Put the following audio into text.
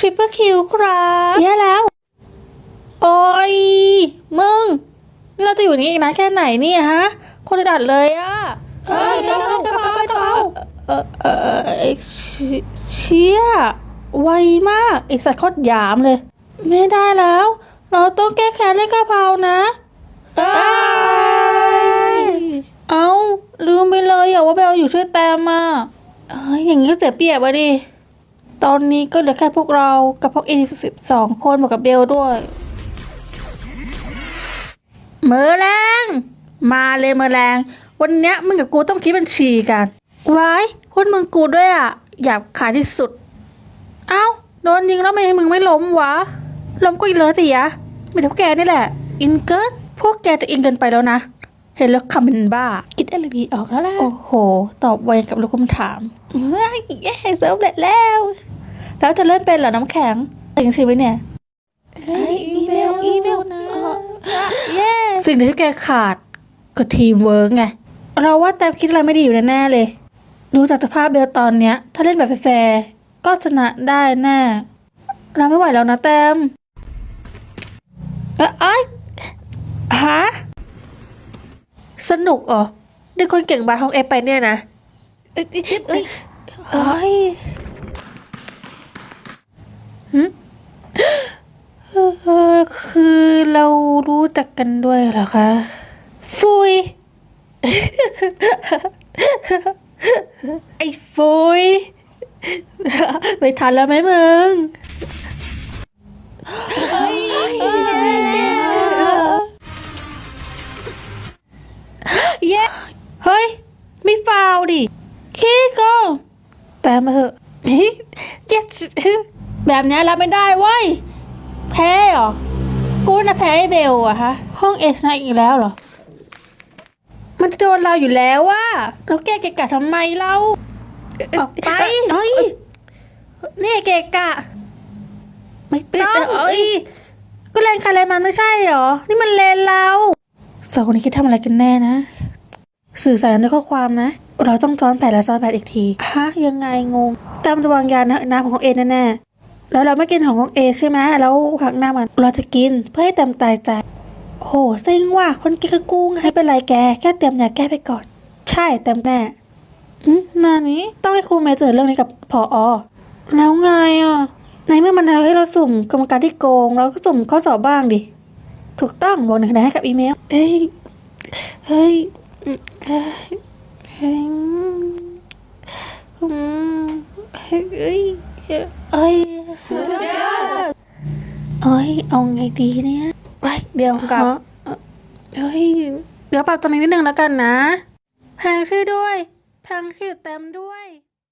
ทริปเปอร์คิวครับแย่แล้ว โอ้ย มึงนี่เราจะอยู่นี่อีกนานแค่ไหนเนี่ยฮะ คนดัดเลยอะเอ้ยกระเพรากระเพรากระเพราเออเออเออเอยเชี่ยเชี่ยไวมากไอสัตว์โคตรหยามเลย ไม่ได้แล้ว เราต้องแก้แค้นให้กระเพรานะเอ้ยเอ้าลืมไปเลยอะว่าเบลอยู่ช่วยแตมมาเอ้ยอย่างนี้ก็เสียเปรียบอะดิ ตอนนี้ก็เหลือแค่พวกเรากับพวกเอสิบสองคนบวกกับเบลด้วย เมอแรง มาเลยเมอแรง วันเนี้ยมึงกับกูต้องคิดบัญชีกันไว้หุ้นมึงกูด้วยอะอยากขายที่สุด เอ้า โดนยิงแล้วทำไมมึงไม่ล้มวะ ล้มก็อีเลยสิยะไม่แต่พวกแกนี่แหละ อินเกินพวกแกจะอินเกินไปแล้วนะ เห็นแล้วคำเป็นบ้า คิดอะไรดีออกแล้วล่ะ โอ้โห ตอบไวกับรู้คำถามเฮ้ยเย้เสำเร็จแล้ว แล้วจะเล่นเป็นเหรอน้ำแข็งจริงใช่ไหมเนี่ยเฮ้ยอีเมลอีเมลนะเย้สิ่งที่แกขาดก็ทีมเวิร์กไง เราว่าแต้มคิดอะไรไม่ดีอยู่แน่ๆเลย ดูจากสภาพเบลตอนเนี้ย ถ้าเล่นแบบแฟร์ๆก็ชนะได้แน่เราไม่ไหวแล้วนะแต้มเอ้ยเอ้ยฮะ สนุกเหรอได้คนเก่งบาสของเอฟไปเนี่ยนะเอ้ยเอ้ยเอ้ยหึเออคือเรารู้จักกันด้วยเหรอคะ ฟุย ไอ้ฟุย ไม่ทันแล้วไหมมึง ฮ้ย ไม่ฟาวดิขี้โก็แต่มาเถอะ yes แบบนี้รับไม่ได้เว้ย แพ้เหรอ กูน่ะแพ้ไอ้เบลอะฮะ ห้องเอสนะอีกแล้วเหรอ มันจะโดนเราอยู่แล้วว่าเราแก้เกะกะทำไมเรา ออกไปเฮ้ยนี่เกะกะ ไม่ต้องเอ้ยก็เลนใครเลนมันไม่ใช่เหรอ นี่มันเลนเราสองคนนี้คิดทำอะไรกันแน่นะ สื่อสารด้วยข้อความนะ เราต้องซ้อนแผนและซ้อนแผนอีกทีฮะยังไงงงตามจะวางยานะน้ำของเอแน่ๆแล้วเราไม่กินของของเอใช่ไหมแล้วผักหน้ามันเราจะกินเพื่อให้เต็มตายใจโหเซ็งว่ะคนกินคือกุ้งให้เป็นไรแกแค่เตรียมยาแก้ไปก่อน ใช่เต็มแน่อืมนานี้ต้องให้ครูเมย์เสนอเรื่องนี้กับพออแล้วไงอะในเมื่อมันทำให้เราสุ่มกรรมการที่โกง เราก็สุ่มข้อสอบบ้างดิ ถูกต้องบอกหนึ่งคะแนนให้กับอีเมลเฮ้ยเฮ้ย เฮ้ยเฮ้ยอืมเฮ้ยเอ้ยเอ้ยสุดยอดเอ้ย เอาไงดีเนี่ยไปเดี๋ยวกลับเฮ้ย เดี๋ยวปรับตัวนี้นิดนึงแล้วกันนะ แพงช่วยด้วย แพงช่วยเต็มด้วย